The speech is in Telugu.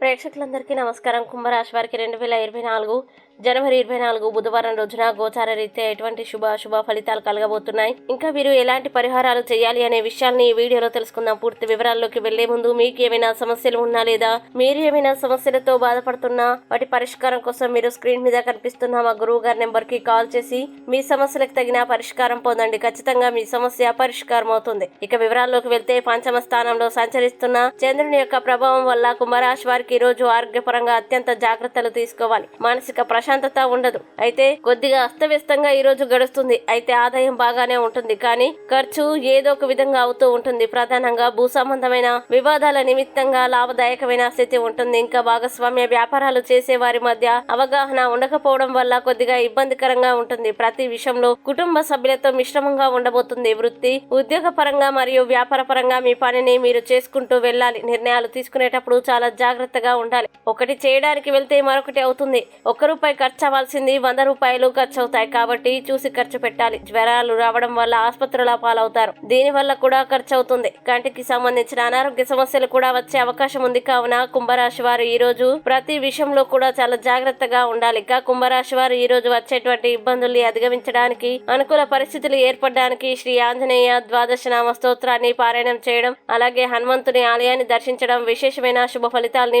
ప్రేక్షకులందరికీ నమస్కారం. కుంభరాశి వారికి రెండు వేల ఇరవై నాలుగు జనవరి ఇరవై నాలుగు బుధవారం రోజున గోచార రీత్యా ఎటువంటి శుభ అశుభ ఫలితాలు కలగబోతున్నాయి? ఇంకా మీరు ఎలాంటి పరిహారాలు చేయాలి అనే విషయాన్ని ఈ వీడియోలో తెలుసుకుందాం. పూర్తి వివరాల్లోకి వెళ్ళే ముందు మీకు ఏమైనా సమస్యలు ఉన్నా లేదా మీరు ఏమైనా సమస్యలతో బాధపడుతున్నా వాటి పరిష్కారం కోసం మీరు స్క్రీన్ మీద కనిపిస్తున్న మా గురువు గారి నెంబర్కి కాల్ చేసి మీ సమస్యలకు తగిన పరిష్కారం పొందండి. ఖచ్చితంగా మీ సమస్య పరిష్కారం అవుతుంది. ఇక వివరాల్లోకి వెళ్తే పంచమ స్థానంలో సంచరిస్తున్న చంద్రుని యొక్క ప్రభావం వల్ల కుంభరాశి వారికి ఈ రోజు ఆరోగ్యపరంగా అత్యంత జాగ్రత్తలు తీసుకోవాలి. మానసిక ప్రశాంతత ఉండదు. అయితే కొద్దిగా అస్తవ్యస్తంగా ఈ రోజు గడుస్తుంది. అయితే ఆదాయం బాగానే ఉంటుంది. కానీ ఖర్చు ఏదో ఒక విధంగా అవుతూ ఉంటుంది. ప్రధానంగా భూ సంబంధమైన వివాదాల నిమిత్తంగా లాభదాయకమైన స్థితి ఉంటుంది. ఇంకా భాగస్వామ్య వ్యాపారాలు చేసే వారి మధ్య అవగాహన ఉండకపోవడం వల్ల కొద్దిగా ఇబ్బందికరంగా ఉంటుంది. ప్రతి విషయంలో కుటుంబ సభ్యులతో మిశ్రమంగా ఉండబోతుంది. వృత్తి ఉద్యోగ పరంగా మరియు వ్యాపార పరంగా మీ పనిని మీరు చేసుకుంటూ వెళ్ళాలి. నిర్ణయాలు తీసుకునేటప్పుడు చాలా జాగ్రత్త జాగ్రత్తగా ఉండాలి. ఒకటి చేయడానికి వెళ్తే మరొకటి అవుతుంది. ఒక్క రూపాయి ఖర్చు అవ్వాల్సింది వంద రూపాయలు ఖర్చు అవుతాయి కాబట్టి చూసి ఖర్చు పెట్టాలి. జ్వరాలు రావడం వల్ల ఆసుపత్రుల పాలవుతారు. దీని వల్ల కూడా ఖర్చు అవుతుంది కంటికి సంబంధించిన అనారోగ్య సమస్యలు కూడా వచ్చే అవకాశం ఉంది. కావున కుంభరాశి వారు ఈ రోజు ప్రతి విషయంలో కూడా చాలా జాగ్రత్తగా ఉండాలి. ఇక కుంభరాశి వారు ఈ రోజు వచ్చేటువంటి ఇబ్బందుల్ని అధిగమించడానికి అనుకూల పరిస్థితులు ఏర్పడడానికి శ్రీ ఆంజనేయ ద్వాదశ నామ స్తోత్రాన్ని పారాయణం చేయడం అలాగే హనుమంతుని ఆలయాన్ని దర్శించడం విశేషమైన శుభ ఫలితాలని